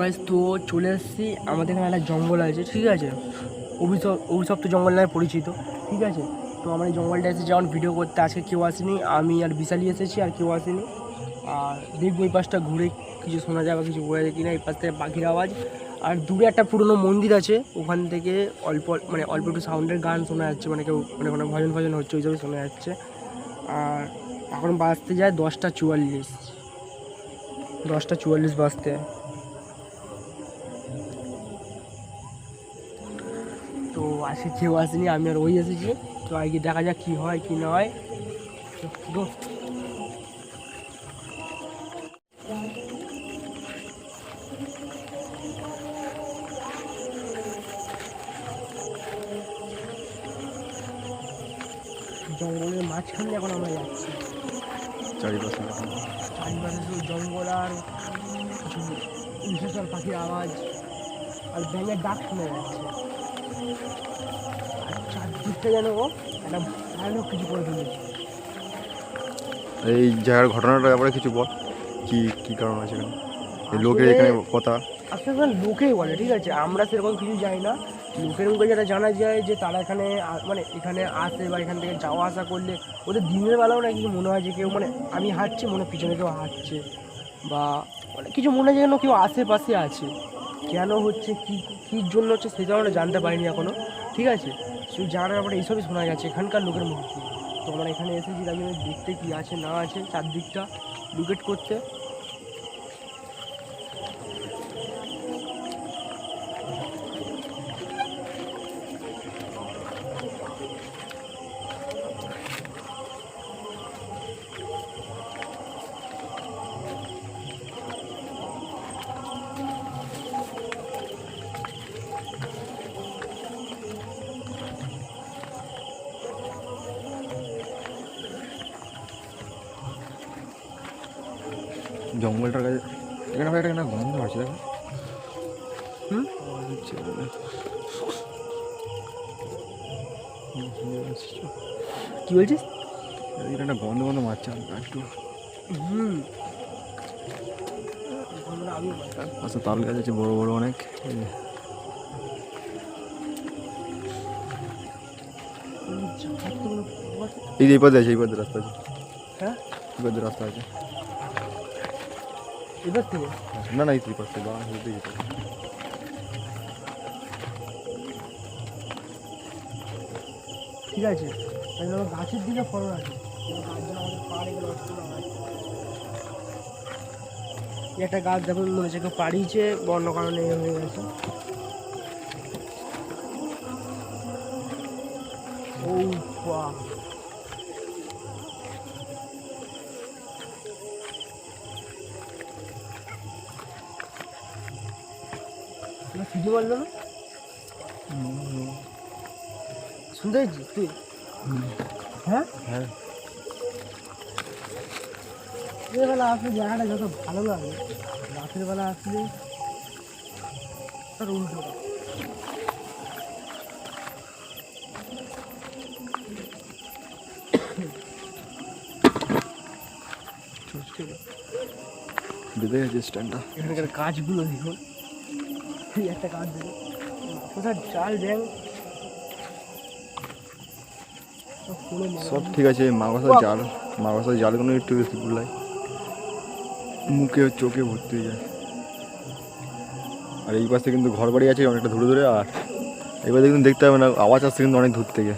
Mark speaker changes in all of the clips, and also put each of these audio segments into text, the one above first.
Speaker 1: Guys তো চলে এসেছি। আমাদের এখানে একটা জঙ্গল আছে, ঠিক আছে? অভিশপ অভিশপ্ত জঙ্গল নামে পরিচিত, ঠিক আছে? আমরা এই জঙ্গলটা এসেছি যেমন ভিডিও করতে, আজকে কেউ আসেনি, আমি আর বিশালি এসেছি, আর কেউ আসেনি। আর দেখব এই পাশটা ঘুরে কিছু শোনা যায় বা কিছু বোঝা যায় কিনা, এই পাশ থেকে পাখির আওয়াজ। আর দূরে একটা পুরনো মন্দির আছে, ওখান থেকে অল্প মানে অল্প একটু সাউন্ডের গান শোনা যাচ্ছে মানে কেউ মানে কোনো ভজন ভজন হচ্ছে, ওই সবই শোনা যাচ্ছে। আর এখন বাজতে যায় দশটা চুয়াল্লিশ। দশটা চুয়াল্লিশ বাজতে। তো আজকে কেউ আসেনি, আমি আর ওই এসেছি। তো আজকে দেখা যাক কী হয় কী না হয় জঙ্গলের মাঝখানে এখন আমরা যাচ্ছি।
Speaker 2: চারিপাশে।
Speaker 1: চারিপাশে শুধু জঙ্গল আর পাখির আওয়াজ। আর ব্যাঙের ডাক শোনা যাচ্ছে। যেন ও একটা ভয়ানক কিছু করে তুলেছে
Speaker 2: এই জায়গার ঘটনাটার ব্যাপারে কিছু বল। কি কি কারণ আছে এখানে? লোকের এখানে কথা?
Speaker 1: আসলে লোকেই বলে ঠিক আছে? আমরা সেরকম কিছু জানি না। লোকের মুখে যেটা জানা যায় যে তারা এখানে মানে এখানে আসে বা এখান থেকে যাওয়া আসা করলে ওদের দিনের বেলাও না কিছু মনে হয় যে কেউ মানে আমি হাঁটছি মনে পিছনে কেউ হাঁটছে বা মানে কিছু মনে হয় যেন কেউ আশেপাশে আছে। কেন হচ্ছে কী কী জন্য হচ্ছে সেটা আমরা জানতে পারিনি এখনও ঠিক আছে? শুধু জানার ব্যাপারে এইসবই শোনা যাচ্ছে, এখানকার লোকের মুখ। তো আমরা এখানে এসেছি তাই জন্য দেখতে কী আছে, না আছে, চারদিকটা লুকেট করতে
Speaker 2: জঙ্গলটার কাছে এখানে ভাই একটা গন্ধ আছে দেখো।
Speaker 1: হুম? কী বলছিস?
Speaker 2: এখানে একটা গন্ধ গন্ধ মারছে একটু।
Speaker 1: হুম।
Speaker 2: আচ্ছা তাল গাছ আছে বড় বড় অনেক। এই যে।
Speaker 1: এই
Speaker 2: পথে আছে এই পথে রাস্তা আছে।
Speaker 1: হ্যাঁ?
Speaker 2: এই পথে রাস্তা আছে।
Speaker 1: এবার থেকে?
Speaker 2: না না এই এই বা হেঁটে যেতে
Speaker 1: ঠিক আছে তাহলে আমার গাছের দিকে ফলন আছে। একটা গাছ মনে হচ্ছে পাড়িয়েছে বা অন্য কারণে এ হয়ে গেছে। ও বাহ। সিটি বলল না? শুনতে পেয়েছিস তুই? হ্যাঁ?
Speaker 2: হ্যাঁ।
Speaker 1: বেলা আসলে জায়গাটা যত ভালো লাগে রাতের বেলা আসলে তার উল্টো।
Speaker 2: বেঁধে গেছে স্ট্যান্ডটা।
Speaker 1: এখানকার গাছগুলো দেখুন। এই একটা গাছ দেখুন কোথায় চাল
Speaker 2: সব ঠিক আছে মাগসার জাল মাগসার জালগুলো একটু বেশি গুলাই মুখে চোখে ভর্তি হয়ে যায় আর এই পাশে কিন্তু ঘর বাড়ি আছে অনেকটা ধরে ধরে আর এবারে কিন্তু দেখতে হবে না আওয়াজ আসছে কিন্তু অনেক দূর থেকে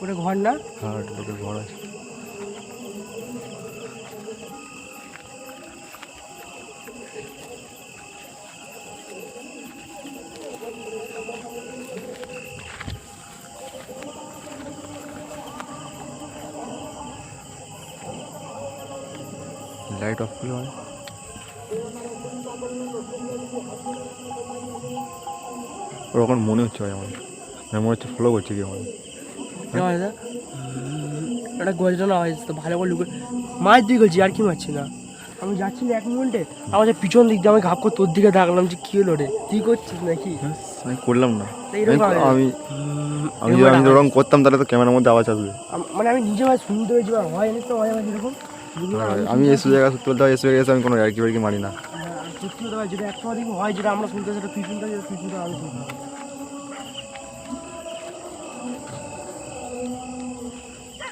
Speaker 1: ওটা ঘর না
Speaker 2: হ্যাঁ ঘর আছে লাইট অফ করলে হয় ওরকম মনে হচ্ছে ভাই আমার না, মনে হচ্ছে ফলো করছে কি আমার
Speaker 1: একটা গর্জনা আওয়াজ তো ভালো করে লুকে মাছ দিকে গেছি আর কি মারছি না। আমি যাচ্ছি না এক মিনিটে আমার যে পিছন দিক দিয়ে আমি ঘাপ করে তোর দিকে দেখলাম যে কী হলো রে? তুই করছিস নাকি?
Speaker 2: ব্যাস, আমি করলাম না। আমি-। আমি যদি আমি করতাম তাহলে তো ক্যামেরার মধ্যে আওয়াজ আসবে।
Speaker 1: মানে আমি নিজে ভাই শুনতে হয়েছি হয় জানিস তো হয় আমার এরকম আমি
Speaker 2: আমি এসে জায়গা সত্যি বলতে হয় এসে গেছে আমি কোনো আর কি বাড়ি মারি না
Speaker 1: হ্যাঁ, সত্যি ভাই যেটা একটা দিকে হয় যেটা আমরা শুনতে সেটা তুই শুনতে তুই শুনতে আমি শুনতে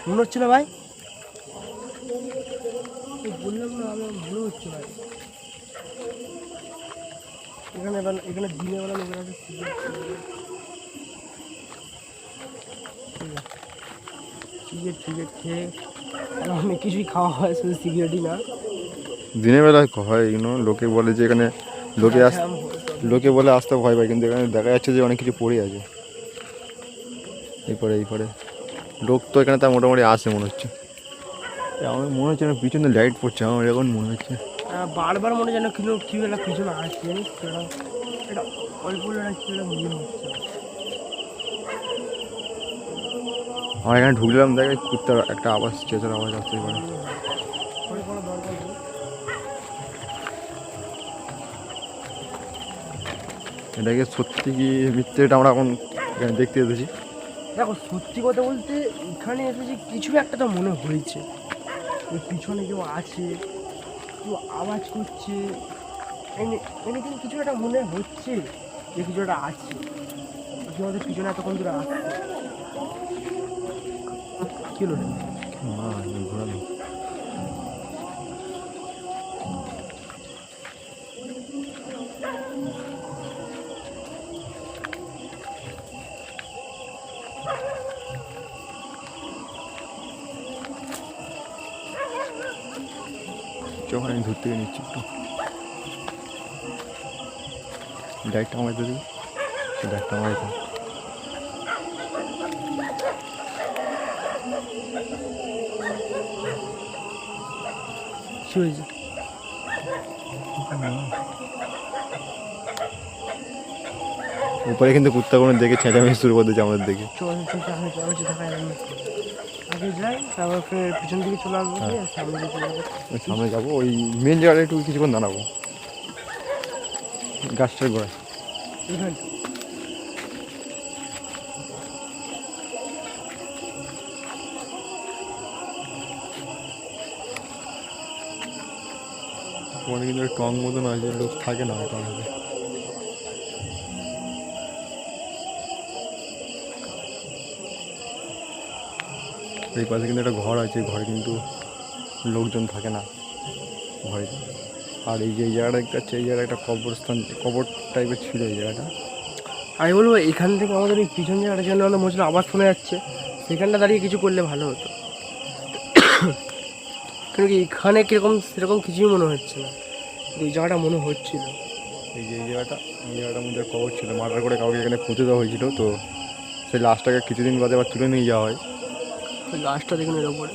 Speaker 1: মনে হচ্ছে না। ভাই এই বললাম না আমার মনে হচ্ছে ভাই এখানে এখানে দিনের বেলা লোকের আছে। সিগারেট সিগারেট খেয়ে আর অনেক কিছুই খাওয়া হয় শুধু সিগারেটই না।
Speaker 2: দিনের বেলা হয় এগুলো লোকে বলে যে এখানে লোকে আস লোকে বলে আসতে ভয় পায় কিন্তু এখানে দেখা যাচ্ছে যে অনেক কিছু পড়ে আছে। এই পরে এই পরে লোক তো এখানে তার মোটামুটি আসে মনে হচ্ছে। আমার মনে হচ্ছে না পিছনে লাইট পড়ছে আমার এখন মনে হচ্ছে।
Speaker 1: বারবার মনে যেন কিন্তু কি একটা পিছনে আসছে এটা অল্প একটা মনে হচ্ছে।
Speaker 2: আমার এখানে ঢুকলাম, দেখে কুত্তার একটা আওয়াজ, চেঁচার আওয়াজ আসতে পারে। এটাকে সত্যি কি মিথ্যে, এটা আমরা এখন এখানে দেখতে এসেছি।
Speaker 1: দেখো, সত্যি কথা বলতে, এখানে এসেছি, কিছু একটা তো মনে হয়েছে। পিছনে কেউ আছে, কেউ আওয়াজ করছে, এনে এনে কিন্তু কিছু একটা মনে হচ্ছে যে কিছু একটা আছে। আমাদের পিছনে এতক্ষণ ধরে আসছে। কি হলো
Speaker 2: ঘোরালো যখন আমি ধরতে নিচ্ছি একটু। ডাইরেক্ট আমার দিদি ডাইরেক্ট আমার
Speaker 1: কি হয়েছে।
Speaker 2: উপরে কিন্তু কুত্তাগুলো দেখে চেঁচামেচি শুরু করে দিয়েছে আমাদের দেখে
Speaker 1: চল চল চল চল চল দেখা যাবে। আগে যাই তারপর ফের পিছন দিকে চলে আসব সামনে দিকে চলে
Speaker 2: সামনে যাব ওই মেন জায়গাটা একটু কিছুক্ষণ দাঁড়াবো। গাছটার গোড়ায়। ওখানে কিন্তু টং মতন আছে লোক থাকে না ওটা হবে এই পাশে কিন্তু একটা ঘর আছে ঘরে কিন্তু লোকজন থাকে না। ঘরে। আর এই যে জায়গাটা দেখতে পাচ্ছি, এই জায়গাটা একটা কবরস্থান, কবর টাইপের ছিল এই জায়গাটা।
Speaker 1: আমি বলব এখান থেকে আমাদের এই পিছন জায়গাটা যেন আমাদের হচ্ছিল আওয়াজ শোনা যাচ্ছে, সেখানটা দাঁড়িয়ে কিছু করলে ভালো হতো। কেন কি এখানে কীরকম সেরকম কিছুই মনে হচ্ছে না। এই জায়গাটা মনে হচ্ছিল।
Speaker 2: এই যে এই জায়গাটা এই জায়গাটার মধ্যে কবর ছিল। মার্ডার করে কাউকে এখানে পুঁতে দেওয়া হয়েছিল। তো সেই লাশটাকে কিছুদিন বাদে আবার তুলে নিয়ে যাওয়া হয়।
Speaker 1: ওই গাছটা দেখুন এর উপরে।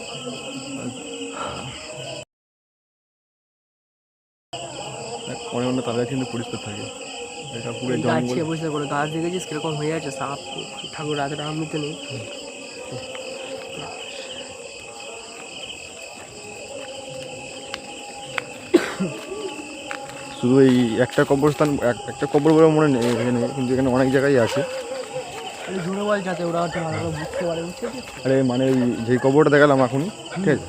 Speaker 2: অনেক অন্য তাদের কিন্তু পরিষ্কার থাকে। এটা পুরো
Speaker 1: গাছ
Speaker 2: জঙ্গল
Speaker 1: দেখেছিস কীরকম হয়ে আছে? সাপ ঠাকুর রাতে রামনিতে নেই।
Speaker 2: শুধু এই একটা কবরস্থান এক- একটা কবর বলে মনে নেই এখানে কিন্তু এখানে অনেক জায়গায় আছে।
Speaker 1: জোরে বল
Speaker 2: আরে মানে ওই যে কবরটা দেখালাম এখন ঠিক আছে?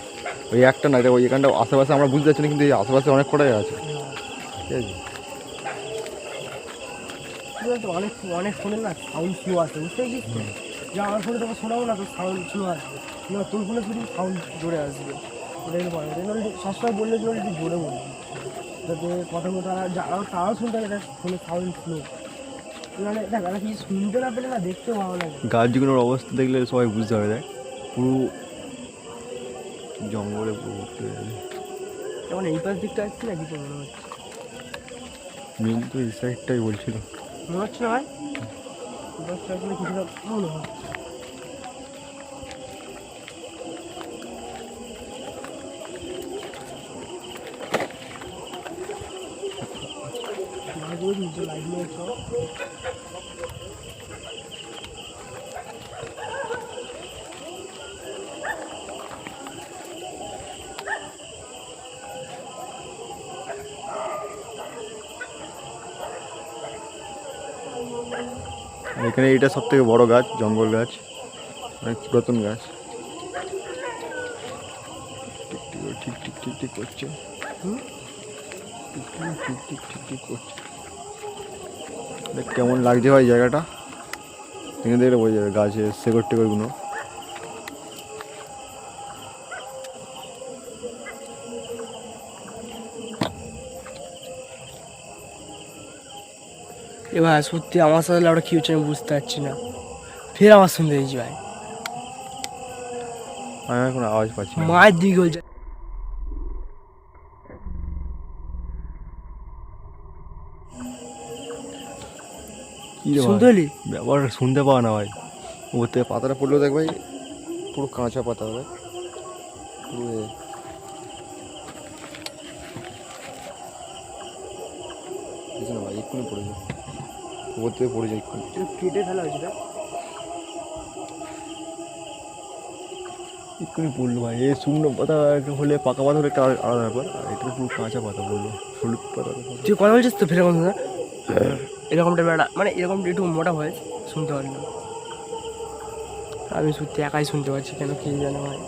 Speaker 2: ওই একটা না ওই এখানটা আশেপাশে আমরা বুঝতে পারছি না কিন্তু এই আশেপাশে অনেক কটাই আছে ঠিক আছে?
Speaker 1: অনেক অনেক ফোনের না সাউন্ড স্লো আসে বুঝতে পারছিস? যে আমার ফোনে তোকে শোনাবো না তো সাউন্ড স্লো আসবে না তোর ফোনে শুধু সাউন্ড জোরে আসবে। ওটাই পারে সবসময় বললে বলে একটু জোরে বলবি। যাতে কথা মতো আর যারাও তারাও শুনতে পারে ফোনে সাউন্ড স্লো নাহলে দেখ আর কিছু শুনতে না পেলে না দেখতেও ভালো লাগে।
Speaker 2: গাছগুলোর অবস্থা দেখলে সবাই বুঝতে পারে দেখ। পুরো জঙ্গলে পুরো হয়ে
Speaker 1: যেমন এই পাশ দিকটা আসছি না কিছু মনে হচ্ছে?
Speaker 2: মেন তো এই সাইডটাই বলছিল।
Speaker 1: মনে হচ্ছে না ভাই? কিছুটা মনে হচ্ছে तो लाइव में एक
Speaker 2: এখানে এটা সব থেকে বড় গাছ জঙ্গল গাছ অনেক পুরাতন গাছ ঠিক ঠিক ঠিক ঠিক করছে ঠিক ঠিক ঠিক ঠিক ঠিক করছে কেমন লাগছে ভাই জায়গাটা। এখানে দেখলে বোঝা যাবে গাছের শেকড় টেকড়গুলো।
Speaker 1: এবার সত্যি আমার সাথে ওটা কী হচ্ছে আমি বুঝতে পারছি না। ফের আমার শুনতে দিয়েছি ভাই।
Speaker 2: আমি এখন আওয়াজ পাচ্ছি।
Speaker 1: মায়ের দিকে বলছে। শুনতে? পেলি
Speaker 2: ব্যাপার শুনতে পাওয়া না ভাই। ওর থেকে পাতাটা পড়লেও দেখ ভাই পুরো কাঁচা পাতা ভাই। পুরো না ভাই এক্ষুনি পড়ে যায় ওর থেকে পড়ে যায় এক্ষুনি।
Speaker 1: কেটে ফেলা হয়েছে না
Speaker 2: এক্ষুনি পড়ল ভাই এই শুকনো পাতা একটা হলে পাকা পাতা হলে একটা আলাদা ব্যাপার। আর এটা পুরো কাঁচা পাতা পড়ল হলুদ পাতা।
Speaker 1: তুই কথা বলছিস তো ফের কথা এরকমটা বেড়া মানে এরকম একটু মোটা হয় শুনতে পারি না। আমি সত্যি একাই শুনতে পাচ্ছি কেন কে জানো ভাই।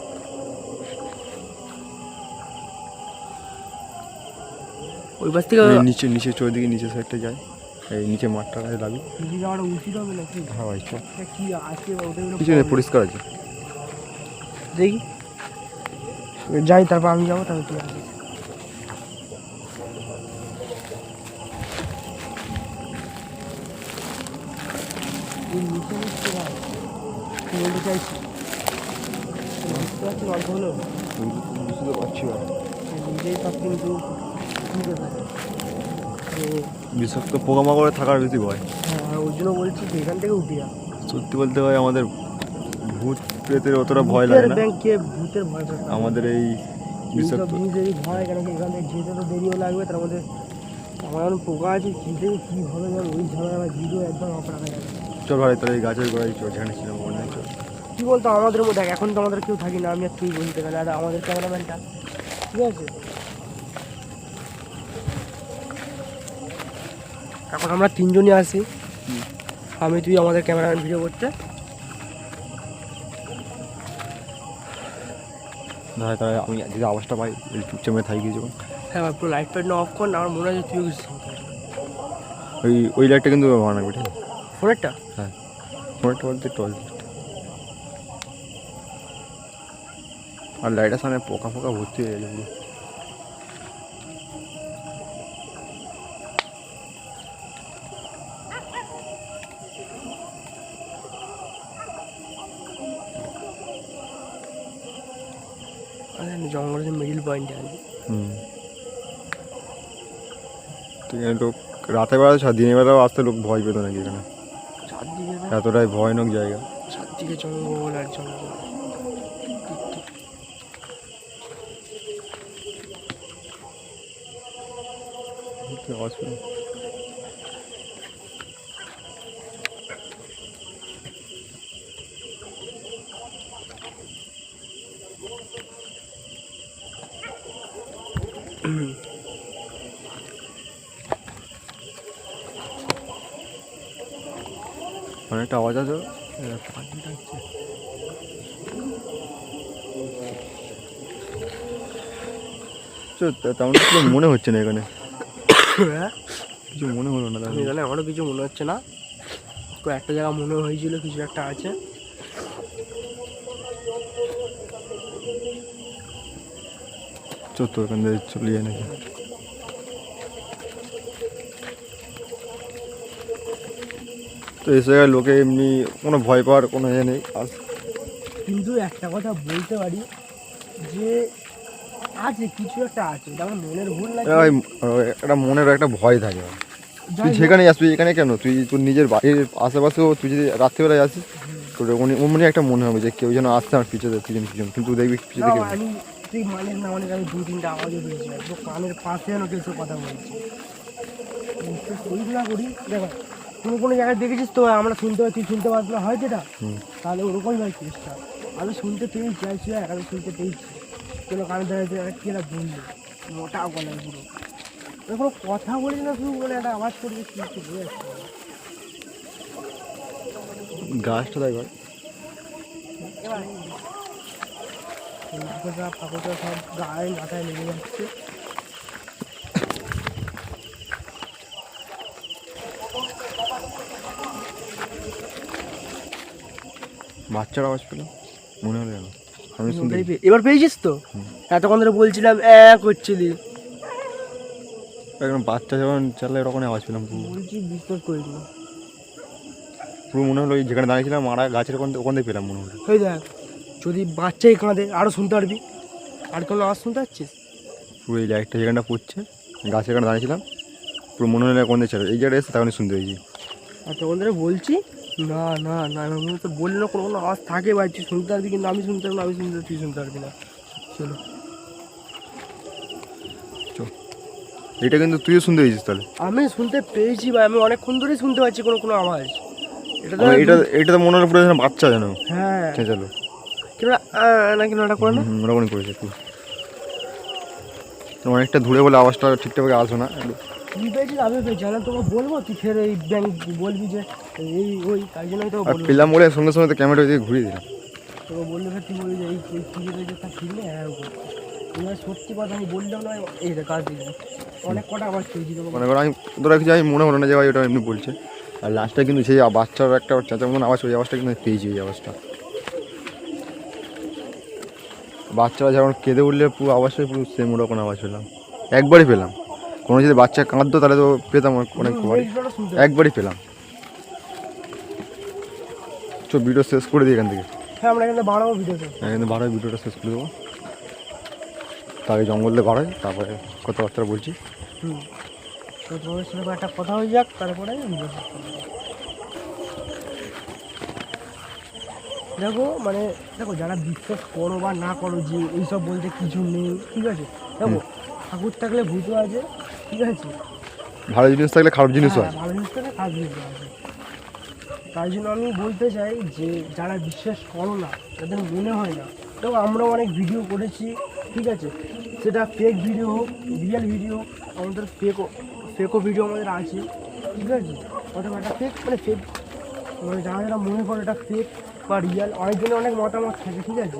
Speaker 1: ওই পাশ থেকে
Speaker 2: নিচে নিচে চৌদিকে নিচে সাইডটা যায় এই নিচে মাঠটা আছে লাবি
Speaker 1: দিদি যাওয়াটা উচিত হবে নাকি?
Speaker 2: হ্যাঁ ভাই
Speaker 1: কি ওদের
Speaker 2: কিছু নেই পরিষ্কার আছে।
Speaker 1: দেখি। যাই তারপর আমি যাব তারপর বলতে চাইছি বুঝতে পারছি অল্প হলেও
Speaker 2: বুঝতে পারছি
Speaker 1: নিজেই সব কিন্তু
Speaker 2: বিষাক্ত পোকামাকড়ে থাকার বেশি ভয়।
Speaker 1: হ্যাঁ ওই জন্য বলছি যে এখান থেকে উঠি
Speaker 2: সত্যি বলতে ভাই, আমাদের ভূত প্রেতের অতটা ভয় লাগে না।
Speaker 1: ভূতের ভয়
Speaker 2: আমাদের এই বিষাক্ত
Speaker 1: ভয় কেন কি এখান থেকে যেতে তো দেরিও লাগবে তার মধ্যে আমার পোকা আছে যেতে কীভাবে যাবে ওই ঝামেলা আমার ভিডিও একদম অফ না।
Speaker 2: ভাই তাহলে এই গাছের গোড়ায় চল যেখানে ছিলাম ওখানে চল
Speaker 1: কী বলতো আমাদের মধ্যে দেখ, এখন তো আমাদের কেউ থাকি না আমি আর তুই বলতে গেলে আর আমাদের ক্যামেরাম্যানটা ঠিক আছে? এখন আমরা তিনজনই আসি আমি তুই আমাদের ক্যামেরাম্যান ভিডিও করতে।
Speaker 2: না তাহলে আমি যদি আওয়াজটা পাই চুপচাপ থাকি যখন।
Speaker 1: হ্যাঁ পুরো লাইট ফাইট না অফ কর না আমার মনে হয় পারবি।
Speaker 2: ওই ওই লাইটটা কিন্তু বানাবি ঠিক আছে
Speaker 1: ফোনেরটা
Speaker 2: হ্যাঁ ফোনটা বলতে টর্চ আর লাইটের সামনে পোকা ফোকা ভর্তি হয়ে গেছে পুরো।
Speaker 1: আরে আমি জঙ্গলের মিডিল পয়েন্টে আছি।
Speaker 2: হুম। তো এখানে লোক রাতের বেলা ছাড় দিনের বেলাও আসতে লোক ভয় পেত নাকি এখানে?
Speaker 1: চারদিকে দেখ,
Speaker 2: এতটাই ভয়ানক জায়গা।
Speaker 1: চারদিকে জঙ্গল আর জঙ্গল।
Speaker 2: আওয়াজ অনেকটা আওয়াজ আছে। ডাকছে। তেমন কিছু মনে হচ্ছে না এখানে।
Speaker 1: হ্যাঁ?
Speaker 2: কিছু মনে হলো না তাহলে।
Speaker 1: এখানে আমারও কিছু মনে হচ্ছে না। একটা জায়গা মনে হয়েছিল কিছু একটা আছে।
Speaker 2: চো তো এখান থেকে চলে যায় নাকি তো এই জায়গায় লোকে এমনি কোনো ভয় পাওয়ার কোনো ইয়ে নেই আর
Speaker 1: কিন্তু একটা কথা বলতে পারি যে আছে কিছু একটা আছে যেমন মনের ভুল
Speaker 2: একটা মনের একটা ভয় থাকে। তুই
Speaker 1: হোক,
Speaker 2: যেখানে আসবি এখানে কেন? তুই তোর নিজের বাড়ির আশেপাশেও তুই যদি রাত্রিবেলায় আসিস তোর অমনি অমনি একটা মনে হবে যে কেউ যেন আসছে আমার পিছনে পিছন পিছন কিন্তু দেখবি পিছনে কেউ
Speaker 1: তুই মানিস না মানিস আমি দু তিনটা আওয়াজও পেয়েছি কানের পাশে যেন কেউ কথা বলছে। না করি? দেখো তুমি কোনো জায়গায় দেখেছিস তো? আমরা শুনতে তুই শুনতে পারছ না। হয় যেটা? তাহলে ওরকমই হয় কেসটা। আমি শুনতে পেয়েছি আর সে আমি শুনতে পেয়েছি কোনো কানে ধরে কি না বলল মোটা গলায় পুরো কোনো কথা বলি না শুধু বলে একটা আওয়াজ করবে কি কিছু বুঝে না।
Speaker 2: গাছটা দেখ এবার।
Speaker 1: ফাঁকোটা ফাঁকোটা সব গায়ে মাথায় লেগে যাচ্ছে।
Speaker 2: বাচ্চার আওয়াজ পেলাম মনে হলো যেন। আমি শুনতে
Speaker 1: এবার পেয়েছিস তো? এতক্ষণ ধরে বলছিলাম এ করছিলি।
Speaker 2: একদম বাচ্চা যখন চালে এরকম আওয়াজ পেলাম পুরো।
Speaker 1: বলছি বিশ্বাস করিনি
Speaker 2: পুরো মনে হলো যেখানে দাঁড়িয়েছিলাম মারা গাছের ওখান ওখান থেকে পেলাম মনে হলো।
Speaker 1: ওই দেখ যদি বাচ্চাই কাঁদে আরও শুনতে পারবি। আর কোনো আওয়াজ শুনতে পাচ্ছিস?
Speaker 2: পুরো এই লাইটটা যেখানটা পড়ছে গাছের এখানে দাঁড়িয়েছিলাম পুরো মনে হলো কোন ছিল এই জায়গায় এসে তখনই শুনতে পেয়েছি।
Speaker 1: আর তখন ধরে বলছি না না না মনে তো বললে না কোনো কোনো আওয়াজ থাকে তুই শুনতে পারবি কিন্তু আমি শুনতে পারব আমি শুনতে তুই শুনতে পারবি না। চলো।
Speaker 2: এটা কিন্তু তুইও শুনতে পেয়েছিস তাহলে।
Speaker 1: আমি শুনতে পেয়েছি ভাই আমি অনেকক্ষণ ধরেই শুনতে পাচ্ছি কোনো কোনো আওয়াজ। এটা
Speaker 2: এটা এটা তো মনে হলো পুরো যেন বাচ্চা যেন।
Speaker 1: হ্যাঁ।
Speaker 2: চেঁচালো
Speaker 1: কেন না কেন এটা করে না?
Speaker 2: ওরকমই করেছে পুরো অনেকটা দূরে বলে আওয়াজটা ঠিকঠাক আসবে না।
Speaker 1: তুই পেয়েছিস পেয়েছি আমি তোকে বলব তুই ফের এই ব্যাংক বলবি যে এই ওই তাই জন্যই তোকে
Speaker 2: আর
Speaker 1: বলব
Speaker 2: পেলাম বলে সঙ্গে সঙ্গে তো ক্যামেরা দিয়ে ঘুরিয়ে দিলাম।
Speaker 1: তোকে বললে ফের তুই বলবি যে এই এই তা নেই? হ্যাঁ সত্যি কথা আমি বললেও নয় এই কাজ দেখবি। অনেক কটা আবার
Speaker 2: মানে এবার আমি ধরো কিছু আমি মনে হলো না যে ভাই ওটা এমনি বলছে। আর লাস্টে কিন্তু সেই বাচ্চার একটা চেঁচা মতন আওয়াজ ওই আওয়াজটা কিন্তু পেয়েছি ওই আওয়াজটা। বাচ্চারা যখন কেঁদে উঠলে পুরো আওয়াজটাই পুরো সেম ওরকম আওয়াজ পেলাম একবারই পেলাম। কোনো যদি বাচ্চা কাঁদতো তাহলে তো পেতাম অনেক বারই।
Speaker 1: এই
Speaker 2: একবারই পেলাম। চো ভিডিও শেষ করে দিই এখান থেকে।
Speaker 1: হ্যাঁ আমরা এখানে বাড়াবো ভিডিওতে
Speaker 2: এখান থেকে বারোয় ভিডিওটা শেষ করে দেবো। তাকে জঙ্গলে বাড়াই তারপরে কথাবার্তা বলছি।
Speaker 1: হুম। তো তোমার একটা কথা হয়ে যাক তারপরে। দেখো মানে দেখো যারা বিশ্বাস করো বা না করো যে এইসব বলতে কিছু নেই ঠিক আছে? দেখো ঠাকুর থাকলে ভূতও আছে ঠিক আছে?
Speaker 2: ভালো জিনিস থাকলে খারাপ জিনিসও
Speaker 1: হ্যাঁ,
Speaker 2: আছে
Speaker 1: ভালো জিনিস থাকলে খারাপ জিনিসও আছে তাই জন্য আমি বলতে চাই যে যারা বিশ্বাস করো না তাদের মনে হয় না। দেখো আমরা অনেক ভিডিও করেছি ঠিক আছে? সেটা ফেক ভিডিও হোক রিয়েল ভিডিও হোক আমাদের ফেকও ফেকও ভিডিও আমাদের আছে ঠিক আছে? অথবা একটা ফেক মানে ফেক মানে যারা যারা মনে করে এটা ফেক বা রিয়েল অনেকজনের অনেক মতামত থাকে ঠিক আছে?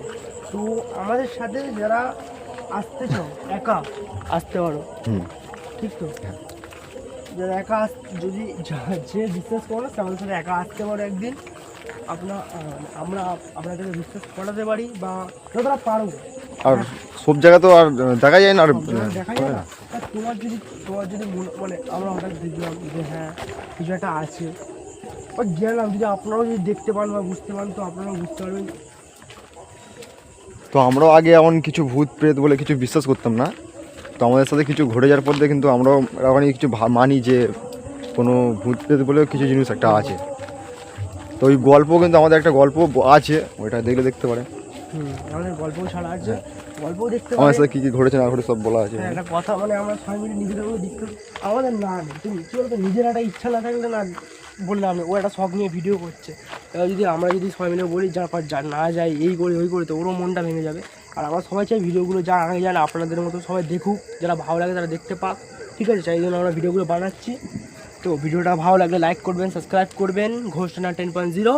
Speaker 1: তো আমাদের সাথে যারা আসতে চাও? একা? আসতে পারো। ঠিক তো? যারা একা আস যদি যা- যে বিশ্বাস করো না সে আমাদের সাথে একা আসতে পারো একদিন। আপনার আমরা আপনাদেরকে বিশ্বাস করাতে পারি বা যতটা পারব
Speaker 2: আর সব জায়গা তো আর দেখা যায় না আর
Speaker 1: দেখা যায় না। আর তোমার যদি তোমার যদি মনে- মানে আমরা হঠাৎ দেখলাম যে হ্যাঁ কিছু একটা আছে। বা গেলাম যদি আপনারাও যদি দেখতে পান বা বুঝতে পান তো আপনারাও বুঝতে পারবেন।
Speaker 2: তো আমরাও আগে এমন কিছু ভূত প্রেত বলে কিছু বিশ্বাস করতাম না। তো আমাদের সাথে কিছু ঘটে যাওয়ার পর কিন্তু আমরাও ওখানে কিছু মানি যে কোনো ভূত প্রেত বলেও কিছু জিনিস একটা আছে। তো ওই গল্প কিন্তু আমাদের একটা গল্প আছে ওইটা দেখলে দেখতে পারে।
Speaker 1: আমাদের গল্পও ছাড়া আছে। গল্পও দেখতে
Speaker 2: আমাদের
Speaker 1: পারে।
Speaker 2: সাথে কী কী ঘটেছে না ঘটে সব বলা আছে।
Speaker 1: হ্যাঁ, একটা কথা মানে আমরা সবাই মিলে নিজেদের দেখতে আমাদের না তুমি কী বলতো নিজের একটা ইচ্ছা না থাকলে না বললাম ও একটা শখ নিয়ে ভিডিও করছে। এবার যদি আমরা যদি সবাই মিলে বলি, যার পর যা না যায়, এই করে, ওই করে, তো ওরও মনটা ভেঙে যাবে। আর আমরা সবাই চাই ভিডিওগুলো যা আগে যান আপনাদের মতো সবাই দেখুক, যারা ভালো লাগে তারা দেখতে পাক। ঠিক আছে, সেই জন্য আমরা ভিডিওগুলো বানাচ্ছি। তো ভিডিওটা ভালো লাগলে লাইক করবেন সাবস্ক্রাইব করবেন ঘোষণা টেন পয়েন্ট জিরো